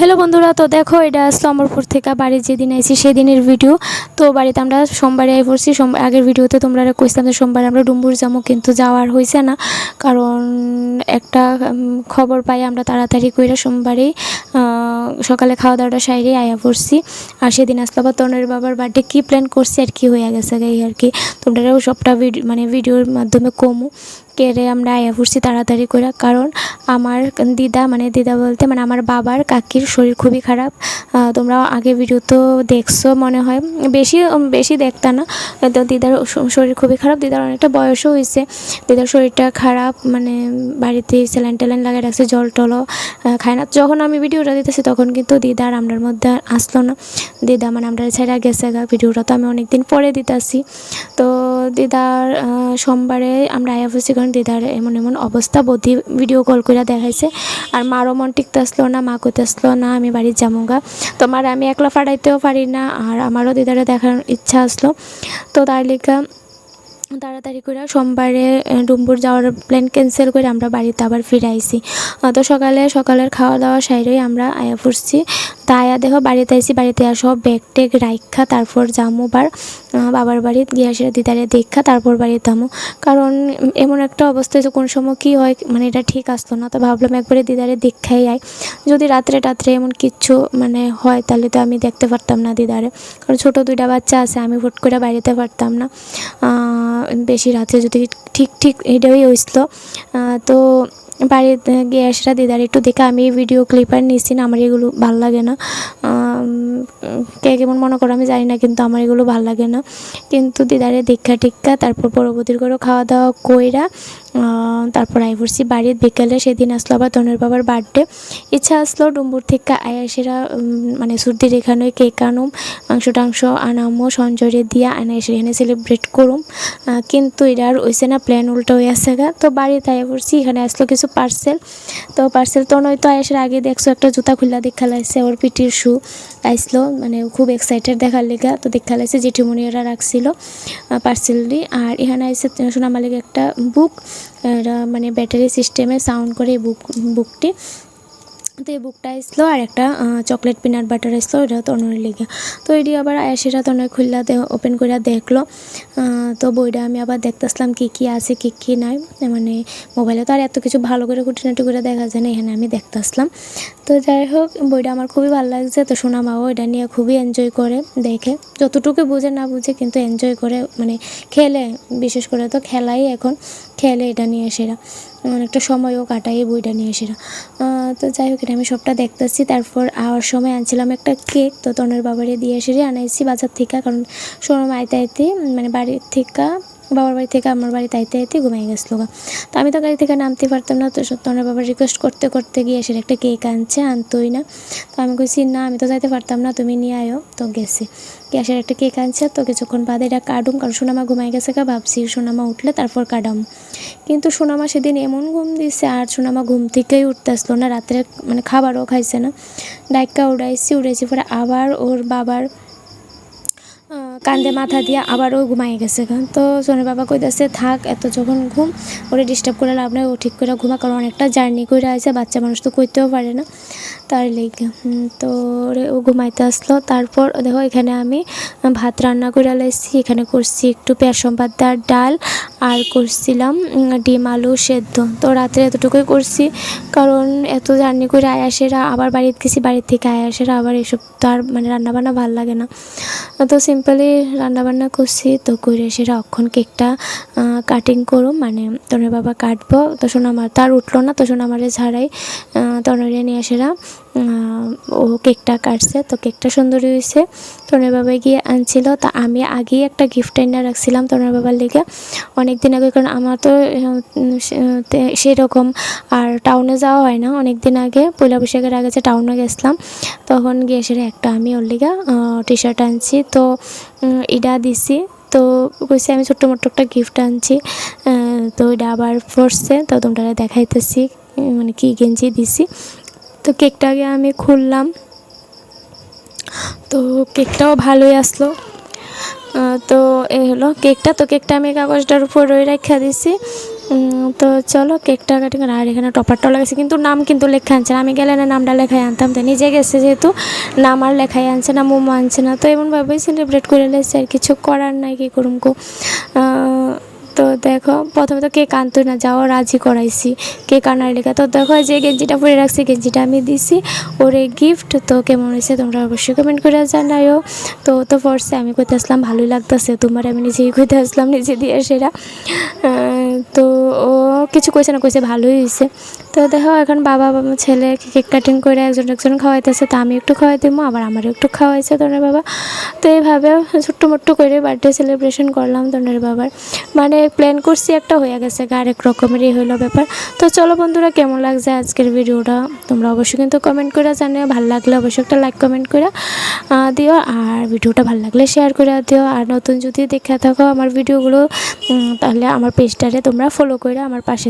Hello বন্ধুরা, তো দেখো এটা আসলো অমরপুর থেকে বাড়ি যেদিন আইছি সেদিনের ভিডিও তো বাড়িতে আমরা সোমবারে আই পড়ছি আগের ভিডিওতে তোমরা আর কইছিলাম যে সোমবার আমরা ডুম্বুর যাব কিন্তু যাওয়ার হয়েছে না। কারণ একটা খবর পাই আমরা তাড়াতাড়ি করে সোমবারেই সকালে খাওয়া দাওয়াটা সাইরে আয়া পড়ছি। আর সেদিন আসলো আবার তনের বাবার বার্থডে কী প্ল্যান করছি আর কি হয়ে গেছে এই আর কি। তোমরাও সবটা ভিডিও মানে ভিডিওর মাধ্যমে কমু। কেড়ে আমরা আয়া পড়ছি তাড়াতাড়ি করে কারণ আমার দিদা মানে দিদা বলতে মানে আমার বাবার কাকির শরীর খুবই খারাপ। তোমরা আগে ভিডিও তো দেখছ মনে হয়। বেশি বেশি দেখতা না। তো দিদার শরীর খুবই খারাপ। দিদার অনেকটা বয়সও হয়েছে দিদার শরীরটা খারাপ মানে বাড়িতে স্যালাইন ট্যালাইন লাগিয়ে রাখছে, জল টলও খায় না। যখন আমি ভিডিওটা দিতেছি, তখন কিন্তু দিদার আমরার মধ্যে আসলো না। দিদা মানে আমরা ছেড়া গেছে গা ভিডিওটা। তো আমি অনেকদিন পরে দিতেছি। তো দিদার সোমবারে আমরা আয়া বসছি কারণ দিদার এমন এমন অবস্থা। বোধি ভিডিও কল করে দেখাইছে, আর মারও মন টিকতে আসলো না, মা কইতে আসলো না, আমি বাড়ির যামুগা। তো মার আমি একলা ফাটাইতেও পারি না, আর আমারও দিদারে দেখার ইচ্ছা আসলো। তো তার লেখা তাড়াতাড়ি করে সোমবারে ডুম্বুর যাওয়ার প্ল্যান ক্যান্সেল করে আমরা বাড়িতে আবার ফিরে আহ, তো সকালে সকালের খাওয়া দাওয়া সাইরেই আমরা আয়া ফুরছি। তা আয়া দেখো বাড়িতে আইছি বাড়িতে সব ব্যাগ টেগ রাইখা তারপর যামো বার বাবার বাড়ি গিয়ে আসে দিদারে দেখা তারপর বাড়িতে যামু। কারণ এমন একটা অবস্থায় যে কোন সময় কী হয় মানে এটা ঠিক আসতো না। তো ভাবলাম একবারে দিদারে দেখাই আয়। যদি রাত্রে টাত্রে এমন কিচ্ছু মানে হয় তাহলে তো আমি দেখতে পারতাম না দিদারে। কারণ ছোটো দুইটা বাচ্চা আছে আমি হুট করে বাড়িতে পারতাম না। বেশি রাতে যদি ঠিক ঠিক এটাই হয়েছিল তো বাড়িতে গিয়ে আসরা, দিদার একটু দেখে আমি ভিডিও ক্লিপার নিচ্ছি না, আমার এগুলো ভালো লাগে না। কে কেমন মনে করো আমি জানি না, কিন্তু আমার এগুলো ভালো লাগে না। কিন্তু দিদারে দীক্ষা টিক্ষা, তারপর পরবর্তীর করে খাওয়া দাওয়া কইরা তারপর আই পড়ছি বাড়ির বিকেলে, সেদিন আসলো আবার তনের বাবার বার্থডে ইচ্ছা আসলো ডুম্বুর থেকে আয়াসেরা মানে সর্দির এখানে কেক আনুম, মাংস টাংস আনামো সঞ্জরে দিয়া আনা এসে এখানে সেলিব্রেট করুম। কিন্তু এটা আর হইছে না প্ল্যান উল্টো হয়ে আসছে তো বাড়িতে আয়া পড়ছি, এখানে আসলো কিছু পার্সেল তো পার্সেল তো নয় তো আয়াসের আগে দেখছ, একটা জুতা খুললা দেখা লাগছে ওর পিটির শু আইসলো মানে খুব এক্সাইটেড দেখার লেগা। তো দেখা লাগছে জেঠিমণি ওরা রাখছিল পার্সেলটি আর এখানে আইসে সোনামালিক একটা বুক মানে ব্যাটারি সিস্টেমে সাউন্ড করে বুক বুকটি তো এই বুকটা আসলো আর একটা চকলেট পিনাট বাটার আসলো ওটা তো অনরের লেগে। তো এটি আবার আয়াসেরা তো অনেক খুললা ওপেন করে দেখল। তো বইটা আমি আবার দেখতেছিলাম কী কী আছে, কী কী নাই। মানে মোবাইলে তো আর এত কিছু ভালো করে খুঁটিনাটি করে দেখা যায় না, এখানে আমি দেখতেছিলাম। তো যাই হোক, বইটা আমার খুবই ভালো লাগছে। তো সোনা মাও এটা নিয়ে খুবই এনজয় করে দেখে। যতটুকু বুঝে না বুঝে কিন্তু এনজয় করে মানে খেলে, বিশেষ করে তো খেলাই এখন, খেলে এটা নিয়ে সেরা। অনেকটা সময়ও কাটাই বইটা নিয়ে এসে তো যাই হোক, এটা আমি সবটা দেখতেছি। তারপর আওয়ার সময় আনছিলাম একটা কেক, তো তনের বাবারে দিয়ে এসে আনাইছি বাজার থেকে, কারণ সময় আইতে আইতে মানে বাড়ির থেকে বাবার বাড়ি থেকে আমার বাড়ি তাইতে আইতে ঘুমিয়ে গেছিল। তো আমি তো গাড়ি থেকে নামতে পারতাম না, তো তনের বাবার রিকোয়েস্ট করতে করতে গিয়ে এসে একটা কেক আনছে, আনতোই না। তো আমি কইছি, না, আমি তো যাইতে পারতাম না, তুমি নিয়ে আয়ো। তো গেছি। গ্যাসের একটা কেক আনছে, তো কিছুক্ষণ বাদে এটা কাটুম, কারণ সোনামা ঘুমাই গেছে গা, ভাবছি সোনামা উঠলে তারপর কাটাম। কিন্তু সোনামা সেদিন এমন ঘুম দিছে, আর সোনামা ঘুম থেকেই উঠতে আসলো না, রাত্রে মানে খাবারও খাইছে না। ডাইকা উড়াইছি উড়াইছি পরে আবার ওর বাবার কান্দে মাথা দিয়ে আবারও ঘুমাই গেছে। তো সোনের বাবা কইতাছে, থাক, এত যখন ঘুম, ওরে ডিস্টার্ব করে লাভ নাই, ও ঠিক করে ঘুমা, কারণ অনেকটা জার্নি করে আছে বাচ্চা মানুষ তো করতেও পারে না। তার লেগে তো ওরে ও ঘুমাইতে আসলো। তারপর দেখো, এখানে আমি ভাত রান্না করে লাইছি, এখানে করছি একটু পেঁয়াজ সম্পাদার ডাল আর করছিলাম ডিম, আলু সেদ্ধ। তো রাত্রে এতটুকুই করছি, কারণ এত জার্নি করে আয়াসেরা আবার বাড়িতে গেছি, বাড়ির থেকে আয়াসেরা আবার এসব তো আর মানে রান্নাবান্না ভালো লাগে না। তো সিম্পলি রান্নাবান্না করছি, তো করে সেরা অক্ষণ কেকটা কাটিং করুম মানে তনের বাবা কাটবো, তো আমার তার উঠল না, তো আমার ঝাড়াই তনরে নিয়ে সেরা ও কেকটা কাটছে, তো কেকটা সুন্দর হয়েছে। তনের বাবা গিয়ে আনছিল, তা আমি আগেই একটা গিফট এনে রাখছিলাম তনের বাবার লেগে। অনেক দিন আগে, কারণ আমার তো সেরকম আর টাউনে যাওয়া হয় না। অনেক দিন আগে পয়লা বৈশাখের আগে যে টাউনে গেছিলাম, তখন গিয়ে সেটা একটা আমি ওর লিগা টি শার্ট আনছি। তো এটা দিছি। তো কইছে, আমি ছোট্ট মোট্ট একটা গিফট আনছি। তো এটা আবার পড়ছে তো তোমরা দেখাইতেছি মানে কি গেঞ্জি দিছি। তো কেকটাকে আমি খুললাম। তো কেকটাও ভালোই আসলো। তো এ হলো কেকটা, তো কেকটা আমি কাগজটার উপর রয়ে রেখে দিছি। তো চলো কেকটা কাটি কাটিং আর এখানে টপারটাও লাগাইছে, কিন্তু নাম কিন্তু লেখা আনছে না। আমি গেলে না নামটা লেখাই আনতাম, তো নিজে গেছে যেহেতু। নাম আর লেখাই আনছে না, মোমো আনছে না। তো এমনভাবেই সেলিব্রেট করে লেছে আর কিছু করার নাই, কি করুম তো দেখো, প্রথমে তো কেক আনতো না, যাও রাজি করাইছি। কেক আনার লেখা তো দেখো, যে গেঞ্জিটা পরে রাখছি, গেঞ্জিটা আমি দিছি। ওরে গিফট তো কেমন হয়েছে তোমরা অবশ্যই কমেন্ট করে জানাইও। তো তো পড়ছে আমি কইতে আসলাম, ভালোই লাগতেছে। তোমার আমি নিজেই কইতে আসলাম, নিজে দিয়ে সেরা। তো ও কিছু কইছে না কইছে, ভালোই হয়েছে তো দেখো, এখন বাবা ছেলে কেক কাটিং করে একজন একজন খাওয়াইতেছে, তো আমি একটু খাওয়াই দিব আবার আমারও একটু খাওয়াইছে তোনের বাবা। তো এইভাবে ছোট্ট মোট্ট করে বার্থডে সেলিব্রেশন করলাম তোনের বাবার। মানে প্ল্যান করছি একটা হয়ে গেছে গা, আরেক রকমেরই হইল ব্যাপার। তো চলো বন্ধুরা, কেমন লাগছে আজকের ভিডিওটা? তোমরা অবশ্যই কিন্তু কমেন্ট করে জানিও, ভালো লাগলে অবশ্যই একটা লাইক কমেন্ট করে। দিও। আর ভিডিওটা ভালো লাগলে শেয়ার করে দিও। আর নতুন যদি দেখে থাকো আমার ভিডিওগুলো তাহলে আমার পেজটারে তোমরা ফলো করে আমার পাশে